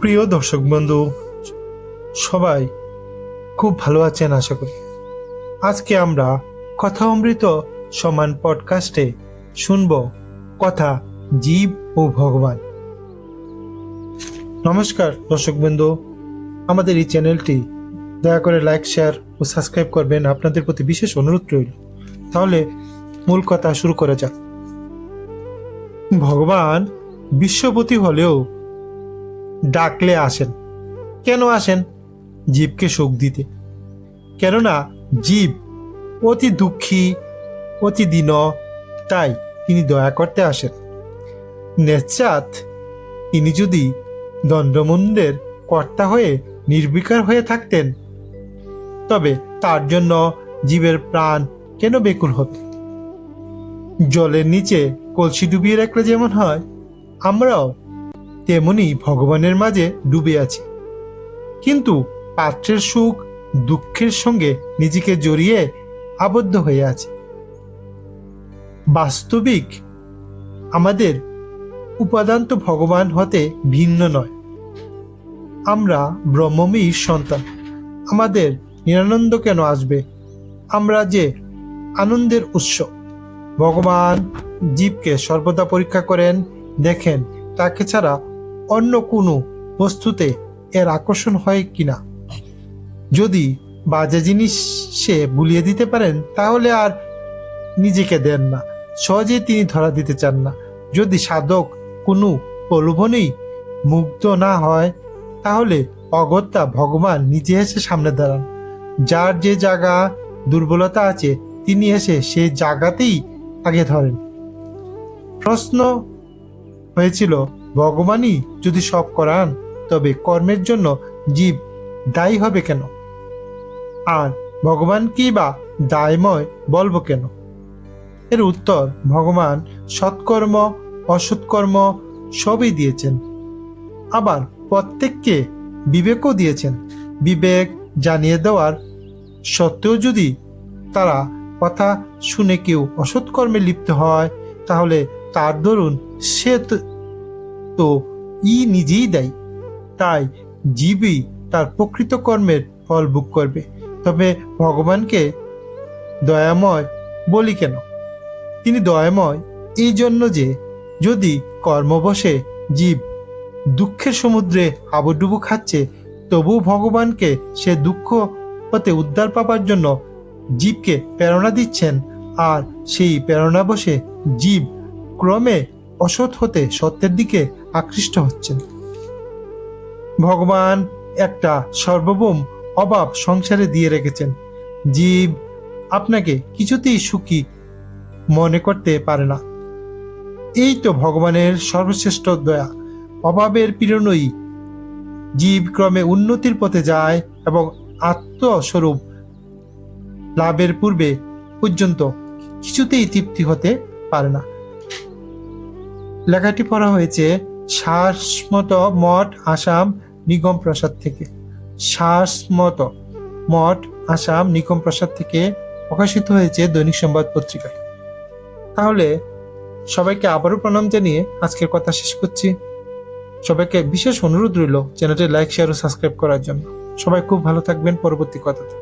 প্রিয় দর্শক বন্ধু, সবাই খুব ভালো আছেন আশা করি। আজকে আমরা কথা অমৃত সমান পডকাস্টে শুনব কথা জীব ও ভগবান। নমস্কার দর্শক বন্ধু, আমাদের এই চ্যানেলটি দয়া করে লাইক, শেয়ার ও সাবস্ক্রাইব করবেন। আপনাদের প্রতি বিশেষ অনুরোধ রইল। তাহলে মূল কথা শুরু করা যাক। ভগবান বিশ্বপতি হলেও ডাকলে আসেন। কেন আসেন? জীবকে সুখ দিতে। কেননা জীব অতি দুঃখী, অতি দীন, তাই তিনি দয়া করতে আসেন। নেচাত, তিনি যদি দণ্ডমুন্ডের কর্তা হয়ে নির্বিকার হয়ে থাকতেন, তবে তার জন্য জীবের প্রাণ কেন বেকুল হতো জলের নিচে কলসি ডুবিয়ে রাখলে যেমন হয়, আমরাও তেমনি ভগবানের মাঝে ডুবে আছি। কিন্তু পাত্রের সুখ, দুঃখের সঙ্গে নিজেকে জড়িয়ে আবদ্ধ হয়ে আছে। বাস্তবিক আমাদের উপাদান তো ভগবান হতে ভিন্ন নয়। আমরা ব্রহ্মমীর সন্তান। আমাদের নিরানন্দ কেন আসবে? আমরা যে আনন্দের উৎস। ভগবান জীবকে সর্বদা পরীক্ষা করেন, দেখেন, তাকে ছাড়া অন্য কোনো বস্তুতে এর আকর্ষণ হয় কিনা? যদি বাজে জিনিস সে বুলিয়ে দিতে পারেন, তাহলে আর নিজেকে দেন না। সহজেই তিনি ধরা দিতে চান না। যদি সাধক কোনো প্রলোভনেই মুগ্ধ না হয়, তাহলে অগত্যা ভগবান নিজে এসে সামনে দাঁড়ান। যার যে জায়গা দুর্বলতা আছে, তিনি এসে সেই জায়গাতেই আগে ধরেন। প্রশ্ন হয়েছিল ভগবানই যদি সব করান, তবে কর্মের জন্য জীব দায়ী হবে কেন? আর ভগবান কি বা দায়ময় বলব কেন? এর উত্তর ভগবান সৎকর্ম, অসৎকর্ম সবই দিয়েছেন। আবার প্রত্যেককে বিবেকও দিয়েছেন। বিবেক জানিয়ে দেওয়ার সত্ত্বেও যদি তারা কথা শুনে কেউ অসৎকর্মে লিপ্ত হয়, তাহলে তার দরুন সে তো- ই নিজেই দেয়। তাই জীবই তার প্রকৃত কর্মের ফল ভোগ করবে। তবে ভগবানকে দয়াময় বলি কেন? তিনি দয়াময় এই জন্য যে যদি কর্মবশে জীব দুঃখের সমুদ্রে হাবুডুবু খাচ্ছে তবু ভগবানকে সে দুঃখ হতে উদ্ধার পাবার জন্য জীবকে প্রেরণা দিচ্ছেন। আর সেই প্রেরণা বসে জীব ক্রমে অসৎ হতে সত্যের দিকে আকৃষ্ট হচ্ছেন। ভগবান একটা সর্বভৌম অভাব সংসারে দিয়ে রেখেছেন। জীব আপনাকে কিছুতেই সুখী মনে করতে পারে না। এই তো ভগবানের সর্বশ্রেষ্ঠ দয়া। অভাবের পীড়নই জীব ক্রমে উন্নতির পথে যায় এবং আত্মস্বরূপ লাভের পূর্বে পর্যন্ত কিছুতেই তৃপ্তি হতে পারে না। লেখাটি পড়া হয়েছে শ্বাসমত মঠ আসাম নিগম প্রসাদ থেকে। শ্বাসমত মঠ আসাম নিগম প্রসাদ থেকে প্রকাশিত হয়েছে দৈনিক সংবাদ পত্রিকায়। তাহলে সবাইকে আবারও প্রণাম জানিয়ে আজকের কথা শেষ করছি। সবাইকে বিশেষ অনুরোধ রইল চ্যানেলটি লাইক, শেয়ার ও সাবস্ক্রাইব করার জন্য। সবাই খুব ভালো থাকবেন। পরবর্তী কথাতে